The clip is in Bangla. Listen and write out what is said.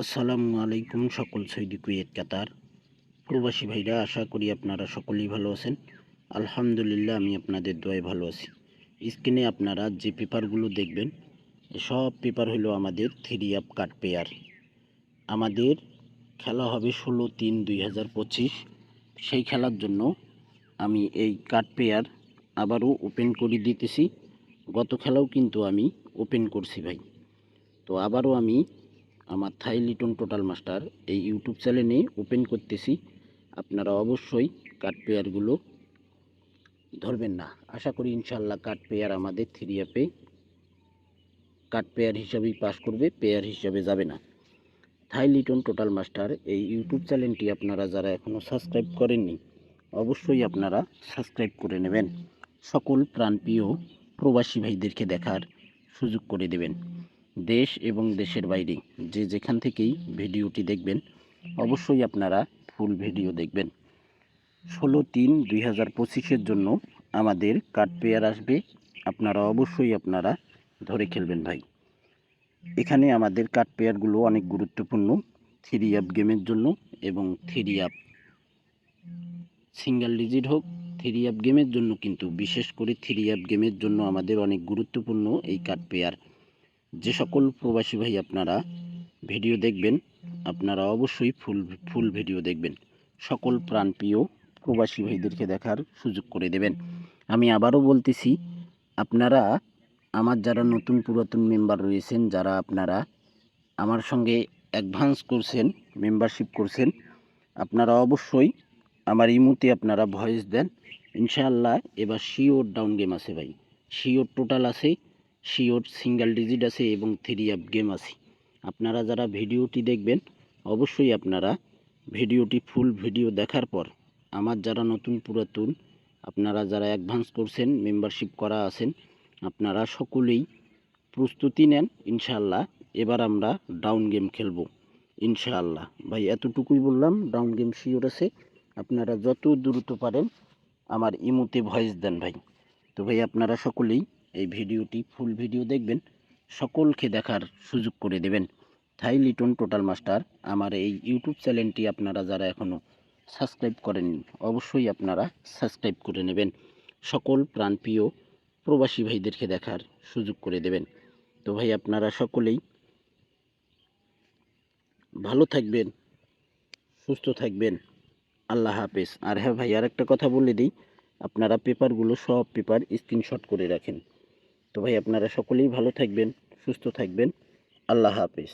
আসসালামু আলাইকুম সকল সৈদি কুয়েত, কাতার। প্রবাসী ভাইরা, আশা করি আপনারা সকলেই ভালো আছেন। আলহামদুলিল্লাহ, আমি আপনাদের দোয়ায় ভালো আছি। স্ক্রিনে আপনারা যে পেপারগুলো দেখবেন, সব পেপার হলো আমাদের থ্রি আপ কাট পেয়ার। আমাদের খেলা হবে ষোলো তিন দুই হাজার পঁচিশ। সেই খেলার জন্য আমি এই কাট পেয়ার আবারও ওপেন করে দিতেছি। গত খেলাও কিন্তু আমি ওপেন করছি ভাই। তো আবারও আমি আমার থাই লিটন টোটাল মাস্টার এই ইউটিউব চ্যানেলে ওপেন করতেছি। আপনারা অবশ্যই কাট পেয়ারগুলো ধরবেন না। আশা করি ইনশাল্লাহ কাট পেয়ার আমাদের থ্রি অ্যাপে কাট পেয়ার হিসাবেই পাস করবে, পেয়ার হিসাবে যাবে না। থাই লিটন টোটাল মাস্টার এই ইউটিউব চ্যানেলটি আপনারা যারা এখনও সাবস্ক্রাইব করেননি, অবশ্যই আপনারা সাবস্ক্রাইব করে নেবেন। সকল প্রাণপ্রিয় প্রবাসী ভাইদেরকে দেখার সুযোগ করে দেবেন। দেশ এবং দেশের বাইরে। যে যেখান থেকেই ভিডিওটি দেখবেন, অবশ্যই আপনারা ফুল ভিডিও দেখবেন। ষোলো তিন দুই হাজার পঁচিশের জন্য আমাদের কার্ড পেয়ার আসবে। আপনারা অবশ্যই আপনারা ধরে খেলবেন ভাই। এখানে আমাদের কার্ড পেয়ারগুলো অনেক গুরুত্বপূর্ণ। থ্রি আপ গেমের জন্য এবং থ্রি আপ সিঙ্গেল ডিজিট হোক, থ্রি আপ গেমের জন্য কিন্তু, বিশেষ করে থ্রি আপ গেমের জন্য আমাদের অনেক গুরুত্বপূর্ণ এই কার্ড পেয়ার। যে সকল প্রবাসী ভাই আপনারা ভিডিও দেখবেন, আপনারা অবশ্যই ফুল ফুল ভিডিও দেখবেন। সকল প্রাণপ্রিয় প্রবাসী ভাইদেরকে দেখার সুযোগ করে দেবেন। আমি আবারও বলতেছি, আপনারা, আমার যারা নতুন পুরাতন মেম্বার রয়েছেন, যারা আপনারা আমার সঙ্গে অ্যাডভান্স করছেন মেম্বারশিপ করছেন, আপনারা অবশ্যই আমার ইমুতে আপনারা ভয়েস দেন। ইনশাআল্লাহ, এবার শিওর ডাউন গেম আছে ভাই। শিওর টোটাল আছে শিওর সিঙ্গেল ডিজিট আছে এবং থ্রি আপ গেম আছে। আপনারা যারা ভিডিওটি দেখবেন, অবশ্যই আপনারা ভিডিওটি ফুল ভিডিও দেখার পর আমার যারা নতুন পুরাতন, আপনারা যারা অ্যাডভান্স করছেন মেম্বারশিপ করা আছেন, আপনারা সকলেই প্রস্তুতি নেন, ইনশাআল্লাহ। এবার আমরা ডাউন গেম খেলব, ইনশাআল্লাহ। ভাই, এতটুকুই বললাম ডাউন গেম শিওর আছে। আপনারা যত দ্রুত পারেন, আমার ইমুতে ভয়েস দেন ভাই। তো ভাই, আপনারা সকলেই এই ভিডিওটি ফুল ভিডিও দেখবেন, সকলকে দেখার সুযোগ করে দেবেন। থাই লিটন টোটাল মাস্টার, আমার এই ইউটিউব চ্যানেলটি আপনারা যারা এখনও সাবস্ক্রাইব করেননি, অবশ্যই আপনারা সাবস্ক্রাইব করে নেবেন। সকল প্রাণপ্রিয় প্রবাসী ভাইদেরকে দেখার সুযোগ করে দেবেন। তো ভাই, আপনারা সকলেই ভালো থাকবেন, সুস্থ থাকবেন। আল্লাহ হাফেজ। আর হ্যাঁ ভাই আর একটা কথা বলে দিই, আপনারা পেপারগুলো সব পেপার স্ক্রিনশট করে রাখেন। তো ভাই আপনারা সকলেই ভালো থাকবেন সুস্থ থাকবেন। আল্লাহ হাফেজ।